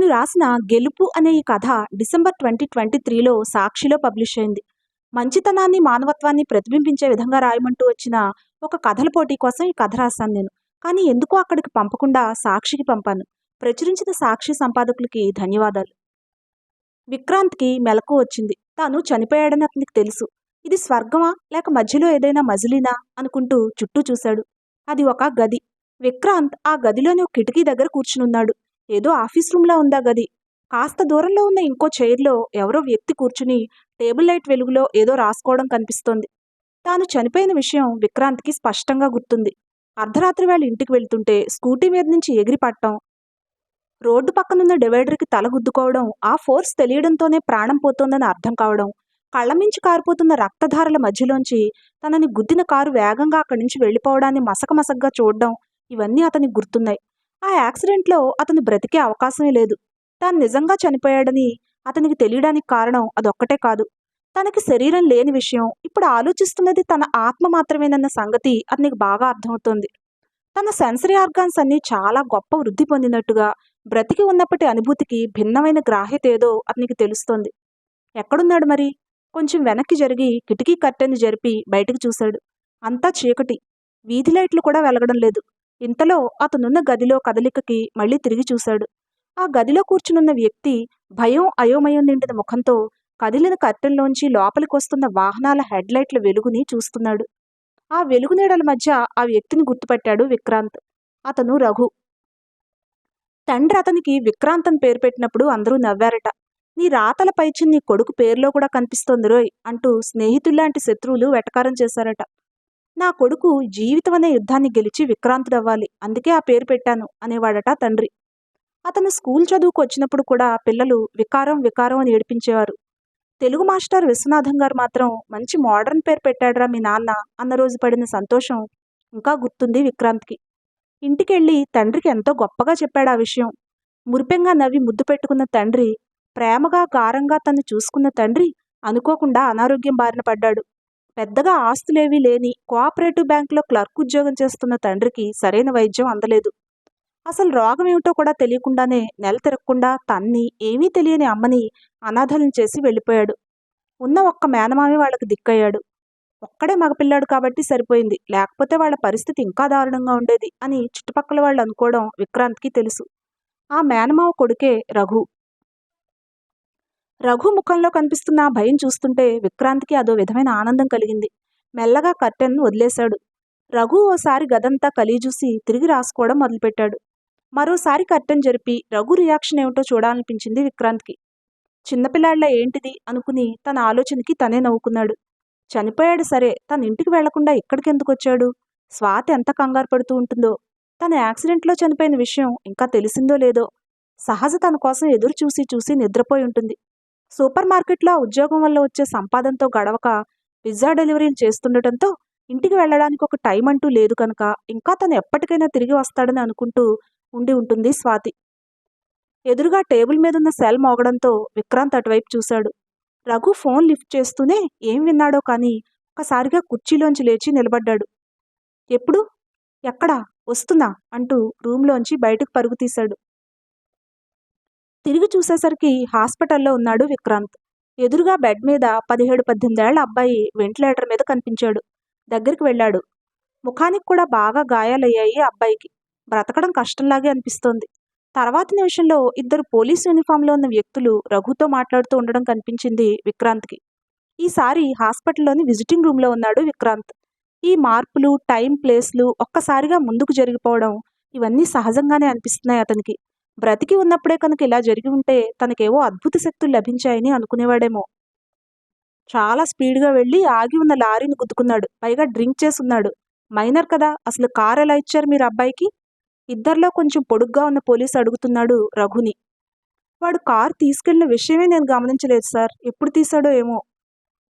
నేను రాసిన గెలుపు అనే ఈ కథ డిసెంబర్ ట్వంటీ ట్వంటీ త్రీలో సాక్షిలో పబ్లిష్ అయింది. మంచితనాన్ని మానవత్వాన్ని ప్రతిబింబించే విధంగా రాయమంటూ వచ్చిన ఒక కథల పోటీ కోసం ఈ కథ రాశాను నేను. కానీ ఎందుకో అక్కడికి పంపకుండా సాక్షికి పంపాను. ప్రచురించిన సాక్షి సంపాదకులకి ధన్యవాదాలు. విక్రాంత్కి మెలకు వచ్చింది. తాను చనిపోయాడని అతనికి తెలుసు. ఇది స్వర్గమా? లేక మధ్యలో ఏదైనా మజిలీనా? అనుకుంటూ చుట్టూ చూశాడు. అది ఒక గది. విక్రాంత్ ఆ గదిలోని ఒక కిటికీ దగ్గర కూర్చునున్నాడు. ఏదో ఆఫీస్ రూమ్లా ఉందా గది. కాస్త దూరంలో ఉన్న ఇంకో చైర్లో ఎవరో వ్యక్తి కూర్చుని టేబుల్ లైట్ వెలుగులో ఏదో రాసుకోవడం కనిపిస్తోంది. తాను చనిపోయిన విషయం విక్రాంత్కి స్పష్టంగా గుర్తుంది. అర్ధరాత్రి వాళ్ళ ఇంటికి వెళ్తుంటే స్కూటీ మీద నుంచి ఎగిరిపట్టడం రోడ్డు పక్కనున్న డివైడర్కి తల గుద్దుకోవడం ఆ ఫోర్స్ తెలియడంతోనే ప్రాణం పోతోందని అర్థం కావడం కళ్ళ మించి కారిపోతున్న రక్తధారల మధ్యలోంచి తనని గుద్దిన కారు వేగంగా అక్కడి నుంచి వెళ్ళిపోవడాన్ని మసకమసగ్గా చూడడం ఇవన్నీ అతనికి గుర్తున్నాయి. ఆ యాక్సిడెంట్లో అతను బ్రతికే అవకాశమే లేదు. తాను నిజంగా చనిపోయాడని అతనికి తెలియడానికి కారణం అదొక్కటే కాదు. తనకి శరీరం లేని విషయం ఇప్పుడు ఆలోచిస్తున్నది తన ఆత్మ మాత్రమేనన్న సంగతి అతనికి బాగా అర్థమవుతోంది. తన సెన్సరీ ఆర్గాన్స్ అన్నీ చాలా గొప్ప వృద్ధి పొందినట్టుగా బ్రతికి ఉన్నప్పటి అనుభూతికి భిన్నమైన గ్రాహ్యత ఏదో అతనికి తెలుస్తోంది. ఎక్కడున్నాడు మరి? కొంచెం వెనక్కి జరిగి కిటికీ కట్టెను జరిపి బయటకు చూశాడు. అంతా చీకటి. వీధి లైట్లు కూడా వెలగడం లేదు. ఇంతలో అతనున్న గదిలో కదలికకి మళ్ళీ తిరిగి చూశాడు. ఆ గదిలో కూర్చునున్న వ్యక్తి భయం అయోమయం నిండిన ముఖంతో కదిలిన కర్టెన్లోంచి లోపలికొస్తున్న వాహనాల హెడ్లైట్ల వెలుగుని చూస్తున్నాడు. ఆ వెలుగు నీడల మధ్య ఆ వ్యక్తిని గుర్తుపట్టాడు విక్రాంత్. అతను రఘు. తండ్రి అతనికి విక్రాంత్ అని పేరు పెట్టినప్పుడు అందరూ నవ్వారట. నీ రాతల పైచి నీ కొడుకు పేరులో కూడా కనిపిస్తోంది రోయ్ అంటూ స్నేహితుల్లాంటి శత్రువులు వెటకారం చేశారట. నా కొడుకు జీవితం అనే యుద్ధాన్ని గెలిచి విక్రాంతుడవ్వాలి. అందుకే ఆ పేరు పెట్టాను అనేవాడట తండ్రి. అతను స్కూల్ చదువుకు వచ్చినప్పుడు కూడా పిల్లలు వికారం వికారం అని ఏడిపించేవారు. తెలుగు మాస్టర్ విశ్వనాథం గారు మాత్రం మంచి మోడర్న్ పేరు పెట్టాడురా మీ నాన్న అన్న రోజు పడిన సంతోషం ఇంకా గుర్తుంది విక్రాంత్కి. ఇంటికెళ్ళి తండ్రికి ఎంతో గొప్పగా చెప్పాడు ఆ విషయం. మురిపెంగా నవ్వి ముద్దు పెట్టుకున్న తండ్రి ప్రేమగా కారంగా తను చూసుకున్న తండ్రి అనుకోకుండా అనారోగ్యం బారిన పడ్డాడు. పెద్దగా ఆస్తులేవీ లేని కోఆపరేటివ్ బ్యాంకులో క్లర్క్ ఉద్యోగం చేస్తున్న తండ్రికి సరైన వైద్యం అందలేదు. అసలు రోగం ఏమిటో కూడా తెలియకుండానే నెల తిరగకుండా తన్ని ఏమీ తెలియని అమ్మని అనాథలను చేసి వెళ్ళిపోయాడు. ఉన్న ఒక్క మేనమామి వాళ్ళకి దిక్కయ్యాడు. ఒక్కడే మగపిల్లాడు కాబట్టి సరిపోయింది. లేకపోతే వాళ్ళ పరిస్థితి ఇంకా దారుణంగా ఉండేది అని చుట్టుపక్కల వాళ్ళు అనుకోవడం విక్రాంత్కి తెలుసు. ఆ మేనమావ కొడుకే రఘు. రఘు ముఖంలో కనిపిస్తున్న భయం చూస్తుంటే విక్రాంత్కి అదో విధమైన ఆనందం కలిగింది. మెల్లగా కర్టెన్ వదిలేశాడు. రఘు ఓసారి గదంతా కలియజూసి తిరిగి రాసుకోవడం మొదలుపెట్టాడు. మరోసారి కర్టెన్ జరిపి రఘు రియాక్షన్ ఏమిటో చూడాలనిపించింది విక్రాంత్కి. చిన్నపిల్లాళ్ళ ఏంటిది అనుకుని తన ఆలోచనకి తనే నవ్వుకున్నాడు. చనిపోయాడు సరే తన ఇంటికి వెళ్ళకుండా ఎక్కడికెందుకు వచ్చాడు? స్వాతి ఎంత కంగారు పడుతూ ఉంటుందో. తన యాక్సిడెంట్లో చనిపోయిన విషయం ఇంకా తెలిసిందో లేదో. సహజ తన కోసం ఎదురు చూసి చూసి నిద్రపోయి ఉంటుంది. సూపర్ మార్కెట్లో ఉద్యోగం వల్ల వచ్చే సంపాదనతో గడవక పిజ్జా డెలివరీలు చేస్తుండటంతో ఇంటికి వెళ్ళడానికి ఒక టైం అంటూ లేదు కనుక ఇంకా తను ఎప్పటికైనా తిరిగి వస్తాడని అనుకుంటూ ఉండి ఉంటుంది స్వాతి. ఎదురుగా టేబుల్ మీద ఉన్న సెల్ మోగడంతో విక్రాంత్ అటువైపు చూశాడు. రఘు ఫోన్ లిఫ్ట్ చేస్తూనే ఏం విన్నాడో కానీ ఒకసారిగా కుర్చీలోంచి లేచి నిలబడ్డాడు. ఎప్పుడు? ఎక్కడా? వస్తున్నా? అంటూ రూమ్లోంచి బయటకు పరుగు తీశాడు. తిరిగి చూసేసరికి హాస్పిటల్లో ఉన్నాడు విక్రాంత్. ఎదురుగా బెడ్ మీద పదిహేడు పద్దెనిమిదేళ్ళ అబ్బాయి వెంటిలేటర్ మీద కనిపించాడు. దగ్గరికి వెళ్ళాడు. ముఖానికి కూడా బాగా గాయాలయ్యాయి ఆ అబ్బాయికి. బ్రతకడం కష్టంలాగే అనిపిస్తోంది. తర్వాత నిమిషంలో ఇద్దరు పోలీస్ యూనిఫామ్లో ఉన్న వ్యక్తులు రఘుతో మాట్లాడుతూ ఉండడం కనిపించింది విక్రాంత్కి. ఈసారి హాస్పిటల్లోని విజిటింగ్ రూమ్లో ఉన్నాడు విక్రాంత్. ఈ మార్పులు టైం ప్లేస్లు ఒక్కసారిగా ముందుకు జరిగిపోవడం ఇవన్నీ సహజంగానే అనిపిస్తున్నాయి అతనికి. బ్రతికి ఉన్నప్పుడే కనుక ఇలా జరిగి ఉంటే తనకేవో అద్భుత శక్తులు లభించాయని అనుకునేవాడేమో. చాలా స్పీడ్గా వెళ్ళి ఆగి ఉన్న లారీని గుద్దుకున్నాడు. పైగా డ్రింక్ చేసున్నాడు మైనర్ కదా అసలు కార్ ఎలా ఇచ్చారు మీరు అబ్బాయికి? ఇద్దరిలో కొంచెం పొడుగ్గా ఉన్న పోలీసు అడుగుతున్నాడు రఘుని. వాడు కార్ తీసుకెళ్ళిన విషయమే నేను గమనించలేదు సార్. ఎప్పుడు తీశాడో ఏమో.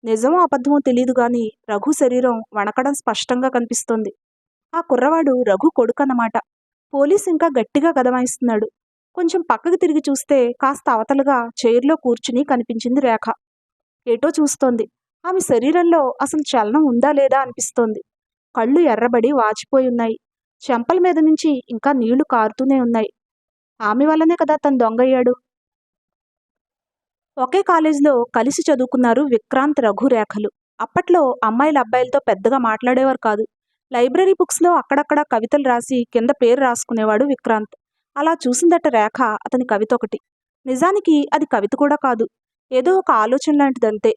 నిజమో అబద్ధమో తెలియదు కానీ రఘు శరీరం వణకడం స్పష్టంగా కనిపిస్తోంది. ఆ కుర్రవాడు రఘు కొడుకు అన్నమాట పోలీస్ ఇంకా గట్టిగా గదమాయిస్తున్నాడు కొంచెం పక్కకు తిరిగి చూస్తే కాస్త అవతలుగా చైర్లో కూర్చుని కనిపించింది రేఖ. ఏటో చూస్తోంది. ఆమె శరీరంలో అసలు చలనం ఉందా లేదా అనిపిస్తోంది. కళ్ళు ఎర్రబడి వాచిపోయి ఉన్నాయి చెంపల మీద నుంచి ఇంకా నీళ్ళు కారుతూనే ఉన్నాయి. ఆమె వల్లనే కదా తను దొంగయ్యాడు. ఒకే కాలేజీలో కలిసి చదువుకున్నారు విక్రాంత్ రఘు రేఖలు. అప్పట్లో అమ్మాయిల అబ్బాయిలతో పెద్దగా మాట్లాడేవారు కాదు. లైబ్రరీ బుక్స్లో అక్కడక్కడ కవితలు రాసి కింద పేరు రాసుకునేవాడు విక్రాంత్. అలా చూసిందట రేఖ అతని కవిత ఒకటి. నిజానికి అది కవిత కూడా కాదు. ఏదో ఒక ఆలోచన లాంటిదంతే.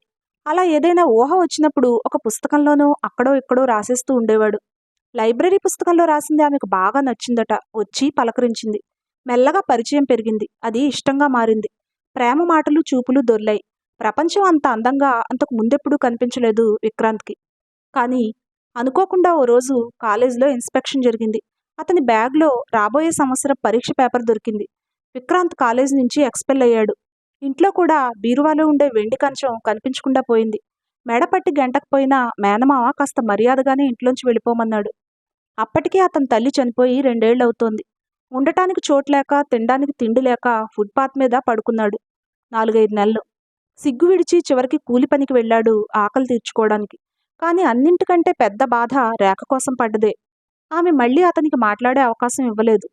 అలా ఏదైనా ఊహ వచ్చినప్పుడు ఒక పుస్తకంలోనో అక్కడో ఇక్కడో రాసేస్తూ ఉండేవాడు. లైబ్రరీ పుస్తకంలో రాసింది ఆమెకు బాగా నచ్చిందట. వచ్చి పలకరించింది. మెల్లగా పరిచయం పెరిగింది. అది ఇష్టంగా మారింది. ప్రేమ మాటలు చూపులు దొర్లాయి. ప్రపంచం అంత అందంగా అంతకు ముందెప్పుడూ కనిపించలేదు విక్రాంత్కి. కానీ అనుకోకుండా ఓ రోజు కాలేజీలో ఇన్స్పెక్షన్ జరిగింది. అతని బ్యాగ్లో రాబోయే సంవత్సరం పరీక్ష పేపర్ దొరికింది. విక్రాంత్ కాలేజ్ నుంచి ఎక్స్పెల్ అయ్యాడు. ఇంట్లో కూడా బీరువాలో ఉండే వెండి కంచం కనిపించకుండా పోయింది. మెడపట్టి గంటకపోయినా మేనమావ కాస్త మర్యాదగానే ఇంట్లోంచి వెళ్ళిపోమన్నాడు. అప్పటికే అతని తల్లి చనిపోయి రెండేళ్ళు అవుతోంది ఉండటానికి చోట్లేక తినడానికి తిండి లేక ఫుట్పాత్ మీద పడుకున్నాడు. నాలుగైదు నెలలు. సిగ్గు విడిచి చివరికి కూలి పనికి వెళ్ళాడు ఆకలి తీర్చుకోవడానికి. కానీ అన్నింటికంటే పెద్ద బాధ రేఖ కోసం పడ్డదే. ఆమె మళ్ళీ అతనికి మాట్లాడే అవకాశం ఇవ్వలేదు.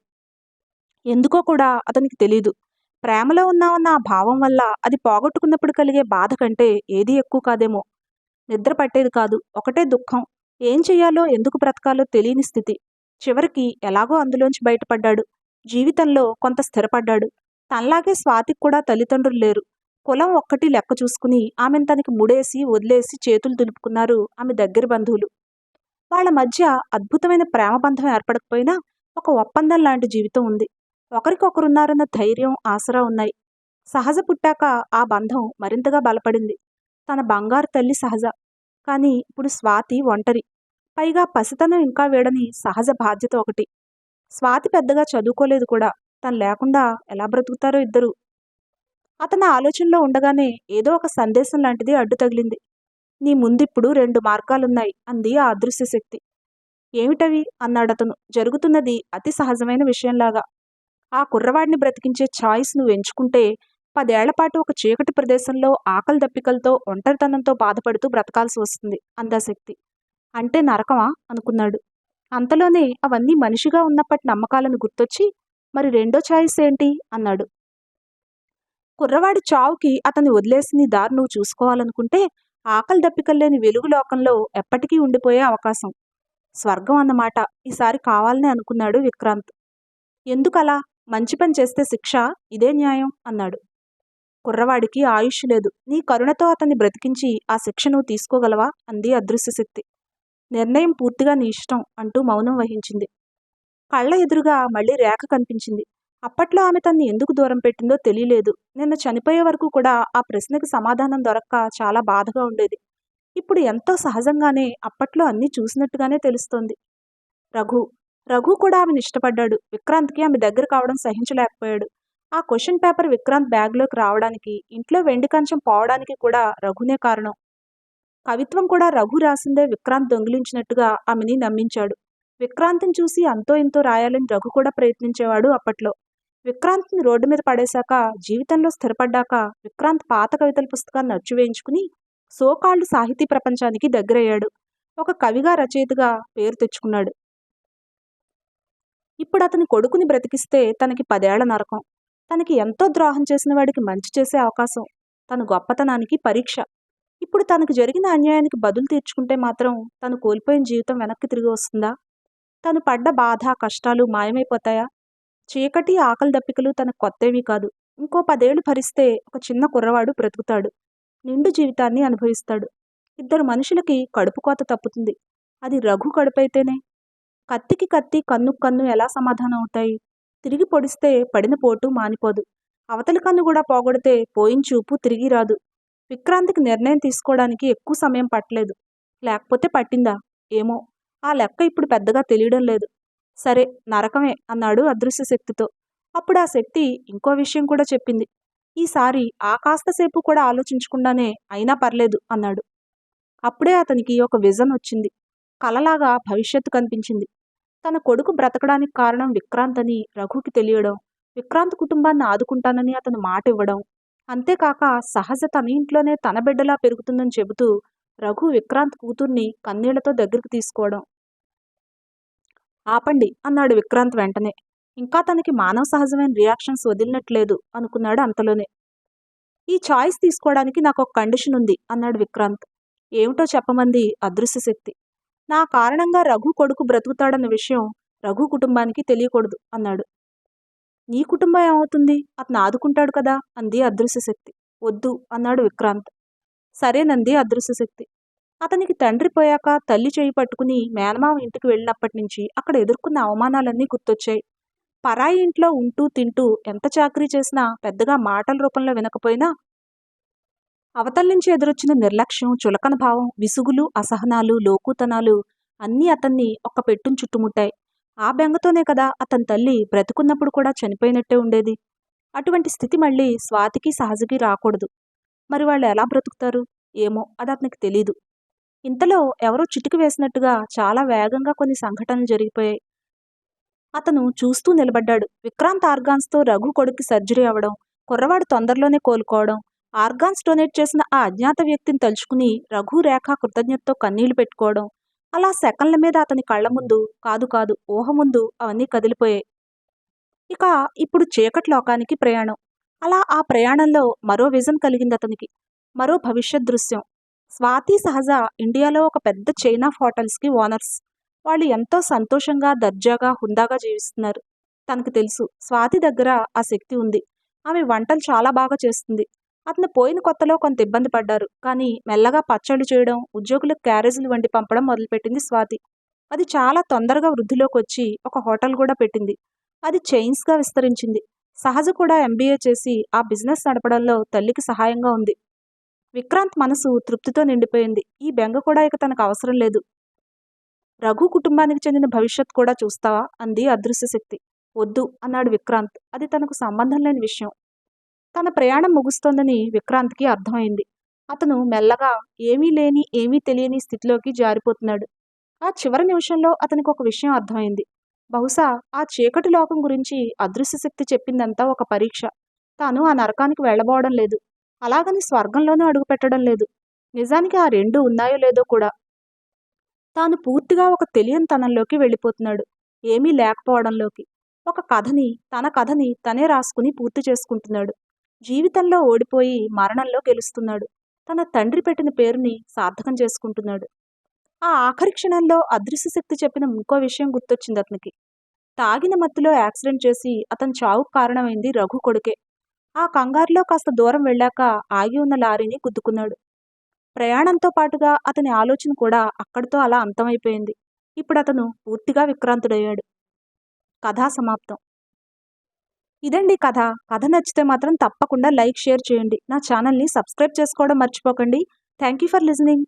ఎందుకో కూడా అతనికి తెలీదు. ప్రేమలో ఉన్నామన్న ఆ భావం వల్ల అది పోగొట్టుకున్నప్పుడు కలిగే బాధ కంటే ఏది ఎక్కువ కాదేమో. నిద్ర పట్టేది కాదు. ఒకటే దుఃఖం. ఏం చెయ్యాలో ఎందుకు బ్రతకాలో తెలియని స్థితి. చివరికి ఎలాగో అందులోంచి బయటపడ్డాడు. జీవితంలో కొంత స్థిరపడ్డాడు. తనలాగే స్వాతికి కూడా తల్లిదండ్రులు లేరు. కులం ఒక్కటి లెక్క చూసుకుని ఆమెను తనకి ముడేసి వదిలేసి చేతులు దులుపుకున్నారు ఆమె దగ్గర బంధువులు. వాళ్ళ మధ్య అద్భుతమైన ప్రేమ బంధం ఏర్పడకపోయినా ఒక ఒప్పందం లాంటి జీవితం ఉంది. ఒకరికొకరున్నారన్న ధైర్యం ఆసరా ఉన్నాయి. సహజ పుట్టాక ఆ బంధం మరింతగా బలపడింది. తన బంగారు తల్లి సహజ. కానీ ఇప్పుడు స్వాతి ఒంటరి. పైగా పసితనం ఇంకా వేడని సహజ బాధ్యత ఒకటి. స్వాతి పెద్దగా చదువుకోలేదు కూడా. తను లేకుండా ఎలా బ్రతుకుతారో ఇద్దరు. అతని ఆలోచనలో ఉండగానే ఏదో ఒక సందేశం లాంటిది అడ్డు తగిలింది. నీ ముందిప్పుడు రెండు మార్గాలున్నాయి అంది ఆ అదృశ్య శక్తి ఏమిటవి? అన్నాడతను. జరుగుతున్నది అతి సహజమైన విషయంలాగా. ఆ కుర్రవాడిని బ్రతికించే ఛాయిస్ నువ్వు ఎంచుకుంటే పదేళ్ళపాటు ఒక చీకటి ప్రదేశంలో ఆకలి దప్పికలతో ఒంటరితనంతో బాధపడుతూ బ్రతకాల్సి వస్తుంది అందా శక్తి. అంటే నరకమా? అనుకున్నాడు. అంతలోనే అవన్నీ మనిషిగా ఉన్నప్పటి నమ్మకాలను గుర్తొచ్చి మరి రెండో ఛాయిస్ ఏంటి? అన్నాడు. కుర్రవాడి చావుకి అతన్ని వదిలేసి నీ దారి నువ్వు చూసుకోవాలనుకుంటే ఆకలి దప్పికల్లేని వెలుగు లోకంలో ఎప్పటికీ ఉండిపోయే అవకాశం. స్వర్గం అన్నమాట. ఈసారి కావాలని అనుకున్నాడు విక్రాంత్. ఎందుకలా? మంచి పని చేస్తే శిక్ష ఇదే న్యాయం అన్నాడు. కుర్రవాడికి ఆయుష్ లేదు. నీ కరుణతో అతన్ని బ్రతికించి ఆ శిక్షను తీసుకోగలవా? అంది అదృశ్య శక్తి నిర్ణయం పూర్తిగా నీ ఇష్టం అంటూ మౌనం వహించింది. కళ్ళ ఎదురుగా మళ్ళీ రేఖ కనిపించింది. అప్పట్లో ఆమె తన్ని ఎందుకు దూరం పెట్టిందో తెలియలేదు. నిన్న చనిపోయే వరకు కూడా ఆ ప్రశ్నకు సమాధానం దొరక్క చాలా బాధగా ఉండేది. ఇప్పుడు ఎంతో సహజంగానే అప్పట్లో అన్నీ చూసినట్టుగానే తెలుస్తోంది. రఘు రఘు కూడా ఆమెను ఇష్టపడ్డాడు. విక్రాంత్కి ఆమె దగ్గర కావడం సహించలేకపోయాడు. ఆ క్వశ్చన్ పేపర్ విక్రాంత్ బ్యాగ్లోకి రావడానికి ఇంట్లో వెండి కంచం పోవడానికి కూడా రఘునే కారణం. కవిత్వం కూడా రఘు రాసిందే విక్రాంత్ దొంగిలించినట్టుగా ఆమెని నమ్మించాడు. విక్రాంత్ని చూసి అంతో ఇంతో రాయాలని రఘు కూడా ప్రయత్నించేవాడు అప్పట్లో. విక్రాంత్ని రోడ్డు మీద పడేశాక జీవితంలో స్థిరపడ్డాక విక్రాంత్ పాత కవితల పుస్తకాన్ని అచ్చువేయించుకుని సోకాళ్ళు సాహితీ ప్రపంచానికి దగ్గరయ్యాడు. ఒక కవిగా రచయితగా పేరు తెచ్చుకున్నాడు. ఇప్పుడు అతని కొడుకుని బ్రతికిస్తే తనకి పదేళ్ళ నరకం. తనకి ఎంతో ద్రోహం చేసిన వాడికి మంచి చేసే అవకాశం. తన గొప్పతనానికి పరీక్ష. ఇప్పుడు తనకు జరిగిన అన్యాయానికి బదులు తీర్చుకుంటే మాత్రం తను కోల్పోయిన జీవితం వెనక్కి తిరిగి వస్తుందా? తను పడ్డ బాధ కష్టాలు మాయమైపోతాయా? చీకటి ఆకలి దప్పికలు తన కొత్తవి కాదు. ఇంకో పదేళ్ళు భరిస్తే ఒక చిన్న కుర్రవాడు బ్రతుకుతాడు. నిండు జీవితాన్ని అనుభవిస్తాడు. ఇద్దరు మనుషులకి కడుపు కోత తప్పుతుంది. అది రఘు కడుపైతేనే. కత్తికి కత్తి కన్ను కన్ను ఎలా సమాధానం అవుతాయి? తిరిగి పొడిస్తే పడిన పోటు మానిపోదు. అవతలి కన్ను కూడా పోగొడితే పోయిన చూపు తిరిగి రాదు. విక్రాంతికి నిర్ణయం తీసుకోవడానికి ఎక్కువ సమయం పట్టలేదు. లేకపోతే పట్టిందా? ఏమో. ఆ లెక్క ఇప్పుడు పెద్దగా తెలియడం లేదు. సరే నరకమే అన్నాడు అదృశ్య శక్తితో అప్పుడు ఆ శక్తి ఇంకో విషయం కూడా చెప్పింది. ఈసారి ఆ కాస్తసేపు కూడా ఆలోచించకుండానే అయినా పర్లేదు అన్నాడు. అప్పుడే అతనికి ఒక విజన్ వచ్చింది. కలలాగా భవిష్యత్తు కనిపించింది. తన కొడుకు బ్రతకడానికి కారణం విక్రాంత్ అని రఘుకి తెలియడం విక్రాంత్ కుటుంబాన్ని ఆదుకుంటానని అతను మాట ఇవ్వడం అంతేకాక సహజ తన ఇంట్లోనే తన బిడ్డలా పెరుగుతుందని చెబుతూ రఘు విక్రాంత్ కూతుర్ని కన్నీళ్ళతో దగ్గరికి తీసుకోవడం. ఆపండి అన్నాడు విక్రాంత్ వెంటనే. ఇంకా తనకి మానవ సహజమైన రియాక్షన్స్ వదిలినట్లేదు అనుకున్నాడు అంతలోనే. ఈ చాయిస్ తీసుకోవడానికి నాకు ఒక కండిషన్ ఉంది అన్నాడు విక్రాంత్. ఏమిటో చెప్పమంది అదృశ్య శక్తి. నా కారణంగా రఘు కొడుకు బ్రతుకుతాడన్న విషయం రఘు కుటుంబానికి తెలియకూడదు అన్నాడు. నీ కుటుంబం ఏమవుతుంది? అతను ఆదుకుంటాడు కదా అంది అదృశ్య శక్తి. వద్దు అన్నాడు విక్రాంత్. సరేనంది అదృశ్య శక్తి. అతనికి తండ్రి పోయాక తల్లి చేయి పట్టుకుని మేనమావ ఇంటికి వెళ్ళినప్పటి నుంచి అక్కడ ఎదుర్కొన్న అవమానాలన్నీ గుర్తొచ్చాయి. పరాయి ఇంట్లో ఉంటూ తింటూ ఎంత చాకరీ చేసినా పెద్దగా మాటల రూపంలో వినకపోయినా అవతల నుంచి ఎదురొచ్చిన నిర్లక్ష్యం చులకన భావం విసుగులు అసహనాలు లోకుతనాలు అన్నీ అతన్ని ఒక్క పెట్టును చుట్టుముట్టాయి. ఆ బెంగతోనే కదా అతని తల్లి బ్రతుకున్నప్పుడు కూడా చనిపోయినట్టే ఉండేది. అటువంటి స్థితి మళ్ళీ స్వాతికి సహజకి రాకూడదు. మరి వాళ్ళు ఎలా బ్రతుకుతారు? ఏమో అది అతనికి తెలీదు. ఇంతలో ఎవరో చిటికి వేసినట్టుగా చాలా వేగంగా కొన్ని సంఘటనలు జరిగిపోయాయి. అతను చూస్తూ నిలబడ్డాడు. విక్రాంత్ ఆర్గాన్స్తో రఘు కొడుక్కి సర్జరీ అవ్వడం కుర్రవాడు తొందరలోనే కోలుకోవడం ఆర్గాన్స్ డొనేట్ చేసిన ఆ అజ్ఞాత వ్యక్తిని తలుచుకుని రఘు రేఖ కృతజ్ఞతతో కన్నీళ్ళు పెట్టుకోవడం అలా సెకండ్ల మీద అతని కళ్ళ ముందు కాదు కాదు ఊహ ముందు అవన్నీ కదిలిపోయాయి. ఇక ఇప్పుడు చీకటి లోకానికి ప్రయాణం. అలా ఆ ప్రయాణంలో మరో విజన్ కలిగింది అతనికి. మరో భవిష్యత్ దృశ్యం. స్వాతి సహజ ఇండియాలో ఒక పెద్ద చైన్ ఆఫ్ హోటల్స్కి ఓనర్స్ వాళ్ళు ఎంతో సంతోషంగా దర్జాగా హుందాగా జీవిస్తున్నారు. తనకు తెలుసు స్వాతి దగ్గర ఆ శక్తి ఉంది. ఆమె వంటలు చాలా బాగా చేస్తుంది. అతను పోయిన కొత్తలో కొంత ఇబ్బంది పడ్డారు. కానీ మెల్లగా పచ్చళ్ళు చేయడం ఉద్యోగులకు క్యారేజీలు వండి పంపడం మొదలుపెట్టింది స్వాతి. అది చాలా తొందరగా వృద్ధిలోకి వచ్చి ఒక హోటల్ కూడా పెట్టింది. అది చైన్స్గా విస్తరించింది. సహజ కూడా ఎంబీఏ చేసి ఆ బిజినెస్ నడపడంలో తల్లికి సహాయంగా ఉంది. విక్రాంత్ మనసు తృప్తితో నిండిపోయింది. ఈ బెంగ కూడా ఇక తనకు అవసరం లేదు. రఘు కుటుంబానికి చెందిన భవిష్యత్ కూడా చూస్తావా? అంది అదృశ్య శక్తి వద్దు అన్నాడు విక్రాంత్. అది తనకు సంబంధం లేని విషయం. తన ప్రయాణం ముగుస్తోందని విక్రాంత్కి అర్థమైంది. అతను మెల్లగా ఏమీ లేని ఏమీ తెలియని స్థితిలోకి జారిపోతున్నాడు. ఆ చివరి నిమిషంలో అతనికి ఒక విషయం అర్థమైంది. బహుశా ఆ చీకటి లోకం గురించి అదృశ్య శక్తి చెప్పిందంతా ఒక పరీక్ష. తాను ఆ నరకానికి వెళ్ళబోవడం లేదు. అలాగని స్వర్గంలోనూ అడుగుపెట్టడం లేదు. నిజానికి ఆ రెండు ఉన్నాయో లేదో కూడా. తాను పూర్తిగా ఒక తెలియని తనంలోకి వెళ్ళిపోతున్నాడు. ఏమీ లేకపోవడంలోకి. ఒక కథని తన కథని తనే రాసుకుని పూర్తి చేసుకుంటున్నాడు. జీవితంలో ఓడిపోయి మరణంలో గెలుస్తున్నాడు. తన తండ్రి పెట్టిన పేరుని సార్థకం చేసుకుంటున్నాడు. ఆ ఆఖరి క్షణంలో అదృశ్య శక్తి చెప్పిన ఇంకో విషయం గుర్తొచ్చింది అతనికి. తాగిన మత్తులో యాక్సిడెంట్ చేసి అతని చావుకు కారణమైంది రఘు కొడుకే. ఆ కంగారులో కాస్త దూరం వెళ్ళాక ఆగి ఉన్న లారీని గుద్దుకున్నాడు. ప్రయాణంతో పాటుగా అతని ఆలోచన కూడా అక్కడితో అలా అంతమైపోయింది. ఇప్పుడు అతను పూర్తిగా విక్రాంతుడయ్యాడు. కథా సమాప్తం. ఇదండి కథ. కథ నచ్చితే మాత్రం తప్పకుండా లైక్ షేర్ చేయండి. నా ఛానల్ని సబ్స్క్రైబ్ చేసుకోవడం మర్చిపోకండి. Thank you for listening.